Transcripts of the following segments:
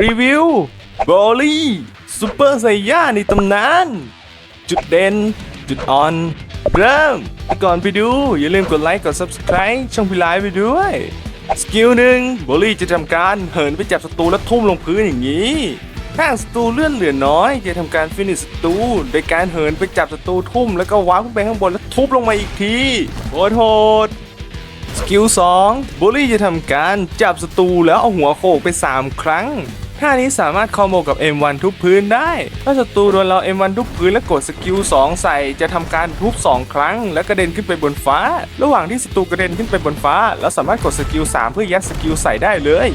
รีวิวบอลี่ซูเปอร์ไซย่าในตำนาน จุดเด่น จุดอ่อน เริ่มก่อนไปดู อย่าลืมกดไลค์ กด Subscribe ช่องพิไลฟ์ไปด้วย สกิลหนึ่งบอลี่จะทำการเหินไปจับศัตรูแล้วทุ่มลงพื้นอย่างนี้ถ้าศัตรูเลื่อนเหลือน้อย จะทำการฟินิชศัตรูโดยการเหินไปจับศัตรูทุ่มแล้วก็ว้าวขึ้นไปข้างบนแล้วทุบลงมาอีกทีโคตรโหดสกิล2บูลลี่จะทำการจับศัตรูแล้วเอาหัวโขกไป 3 ครั้ง ท่านี้สามารถคอมโบกับ M1 ทุบพื้นได้ ถ้าศัตรูโดนเรา M1 ทุบพื้นแล้วกดสกิล2 ใส่จะทำการทุบ2 ครั้ง แล้วกระเด็นขึ้นไปบนฟ้า ระหว่างที่ศัตรูกระเด็นขึ้นไปบนฟ้าแล้วสามารถกดสกิล3เพื่อยัดสกิลใส่ได้เลย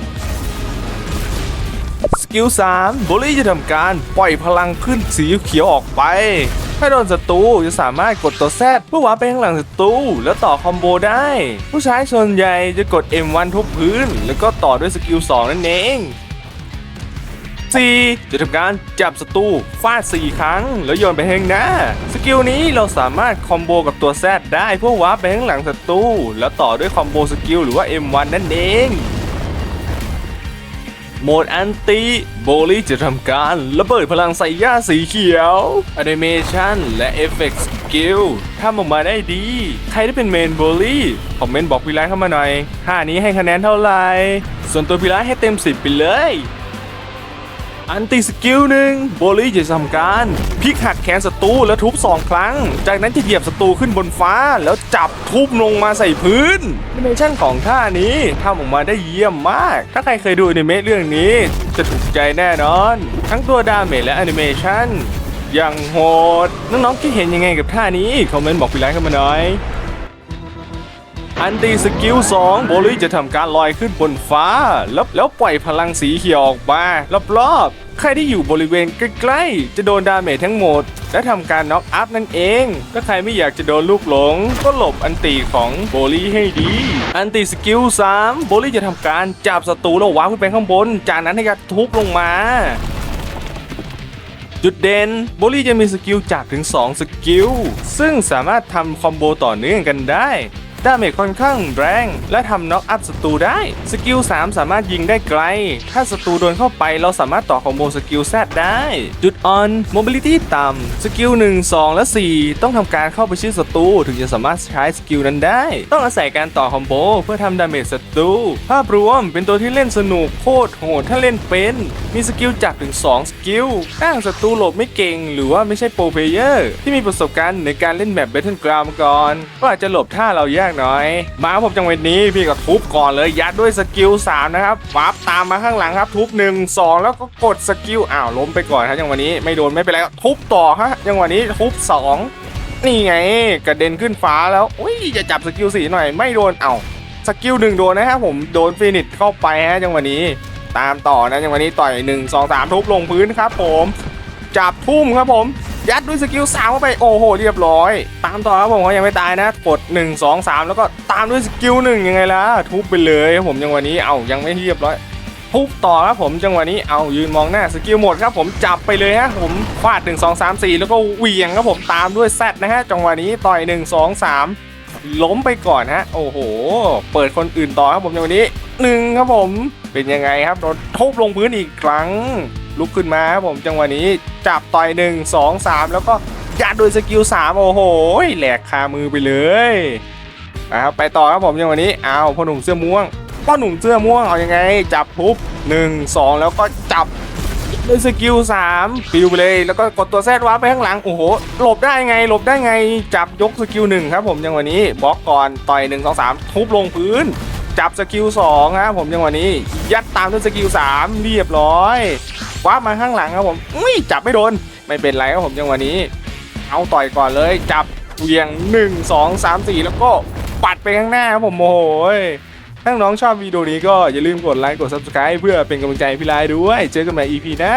สกิล3โบลี่จะทำการปล่อยพลังขึ้นสีเขียวออกไป ถ้าโดนศัตรูจะสามารถกดตัวแซดเพื่อวาไปข้างหลังศัตรูแล้วต่อคอมโบได้ ผู้ใช้ส่วนใหญ่จะกด M1 ทุบพื้น แล้วก็ต่อด้วยสกิล2นั่นเอง 4. จะทำการจับศัตรูฟาด 4 ครั้ง แล้วโยนไปข้างหน้า สกิลนี้เราสามารถคอมโบกับตัวแซดได้เพื่อวาร์ปไปข้างหลังศัตรูแล้วต่อด้วยคอมโบสกิลหรือว่า M1 นั่นเองโหมดอันติโบลี่จะทำการระเบิดพลังใส่ย่าสีเขียวแอนิเมชันและเอฟเฟกต์สกิลทำออกมาได้ดี ใครที่เป็นเมนโบลี่คอมเมนต์บอกพี่ร้านเข้ามาหน่อยท่านี้ให้คะแนนเท่าไหร่ ส่วนตัวพี่ร้านให้เต็ม 10 ไปเลย อันติสกิลหนึ่งโบลี่จะทำการพลิกหักแขนศัตรูแล้วทุบ2ครั้ง จากนั้นจะเหยียบศัตรูขึ้นบนฟ้า แล้วจับทุบลงมาใส่พื้นแอนิเมชั่นของท่านี้ทำออกมาได้เยี่ยมมาก ถ้าใครเคยดูอนิเมะเรื่องนี้ จะถูกใจแน่นอน ทั้งตัวดาเมจและแอนิเมชั่นอย่างโหด น้องๆคิดเห็นยังไงกับท่านี้ คอมเมนต์บอกพี่ไลค์เข้ามาหน่อย อันตีสกิล2โบลี่จะทำการลอยขึ้นบนฟ้า แล้วแล้วปล่อยพลังสีเขียวออกมารอบๆใครที่อยู่บริเวณใกล้ๆ จะโดนดาเมจทั้งหมด และทำการน็อกอัพนั่นเอง ถ้าใครไม่อยากจะโดนลูกหลง ก็หลบอันตีของโบลี่ให้ดี อันตีสกิล3โบลี่จะทำการจับศัตรูแล้ววางขึ้นไปข้างบน จากนั้นให้กระทุบลงมาจุดเด่นโบลี่จะมีสกิลจากถึง 2 สกิล ซึ่งสามารถทำคอมโบต่อเนื่องกันได้ ดาเมจค่อนข้างแรง และทำน็อกอัพศัตรูได้ สกิล 3 สามารถยิงได้ไกล ถ้าศัตรูโดนเข้าไปเราสามารถต่อคอมโบสกิลแซดได้ จุดอ่อนโมบิลิตี้ต่ำ สกิล 1 2 และ 4 ต้องทำการเข้าไปชิดศัตรูถึงจะสามารถใช้สกิลนั้นได้ ต้องอาศัยการต่อคอมโบเพื่อทำดาเมจศัตรู ภาพรวมเป็นตัวที่เล่นสนุกโคตรโหดถ้าเล่นเป็น มีสกิลจากถึง 2 สกิลถ้าศัตรูหลบไม่เก่ง หรือว่าไม่ใช่โปรเพเยอร์ที่มีประสบการณ์ในการเล่นแบบ Battleground มาก่อนก็อาจจะหลบท่าเรายากหน่อย มาครับผมจังหวะนี้พี่ก็ทุบก่อนเลยยัดด้วยสกิล3นะครับวับตามมาข้างหลังครับทุบ 1 2 แล้วก็กดสกิลอ้าวล้มไปก่อนครับจังหวะนี้ไม่โดนไม่เป็นไรก็ทุบต่อฮะจังหวะนี้ทุบ 2 นี่ไงกระเด็นขึ้นฟ้าแล้วอุ้ยจะจับสกิลสี่หน่อย ไม่โดนเอ้าสกิลหนึ่งโดนนะครับผมโดนฟินิชเข้าไปฮะจังหวะนี้ ตามต่อนะจังหวะนี้ต่อย 1 2 3 ทุบลงพื้นครับผมจับทุ่มครับผม ยัดด้วยสกิลสามเข้าไปโอ้โหเรียบร้อย ตามต่อครับผมเขายังไม่ตายนะกด1 2 3 แล้วก็ตามด้วยสกิลหนึ่งยังไงล่ะทุบไปเลยครับผมจังหวะนี้เอายังไม่เรียบร้อยทุบต่อครับผมจังหวะนี้เอายืนมองหน้าสกิลหมดครับผมจับไปเลยฮะผมฟาด 1 2 3 4 แล้วก็เหวี่ยงครับผมตามด้วยแซดนะฮะจังหวะนี้ต่อย 1 2 3 ล้มไปก่อนฮะโอ้โห เปิดคนอื่นต่อครับผมจังหวะนี้หนึ่งครับผมเป็นยังไงครับโดนทุบลงพื้นอีกครั้ง ลุกขึ้นมาครับผมจังหวะนี้จับต่อย1 2 3แล้วก็ยัดโดยสกิล3โอ้โหแหลกคามือไปเลยนะครับไปต่อครับผมจังหวะนี้เอาพ่อหนุ่มเสื้อม่วงพ่อหนุ่มเสื้อม่วงเอายังไง จับทุบ1 2แล้วก็จับด้วยสกิล3ปิวไปเลยแล้วก็กดตัวแซดว้าร์ปไปข้างหลังโอ้โหหลบได้ไงหลบได้ไงจับยกสกิล1ครับผมจังหวะนี้บล็อกก่อนต่อย1 2 3ทุบลงพื้นจับสกิล2ครับผมจังหวะนี้ ยัดตามด้วยสกิล3เรียบร้อย ว้ามาข้างหลังครับผมอุ้ยจับไม่โดน ไม่เป็นไรครับผมจังหวะนี้ เอาต่อยก่อนเลย จับเวียง 1 2 3 4 แล้วก็ปัดไปข้างหน้าครับผมโอ้โหยถ้าน้องชอบวิดีโอนี้ก็อย่าลืมกดไลค์กด subscribe เพื่อเป็นกำลังใจพี่ไลด้วย เจอกันใหม่ EP หน้า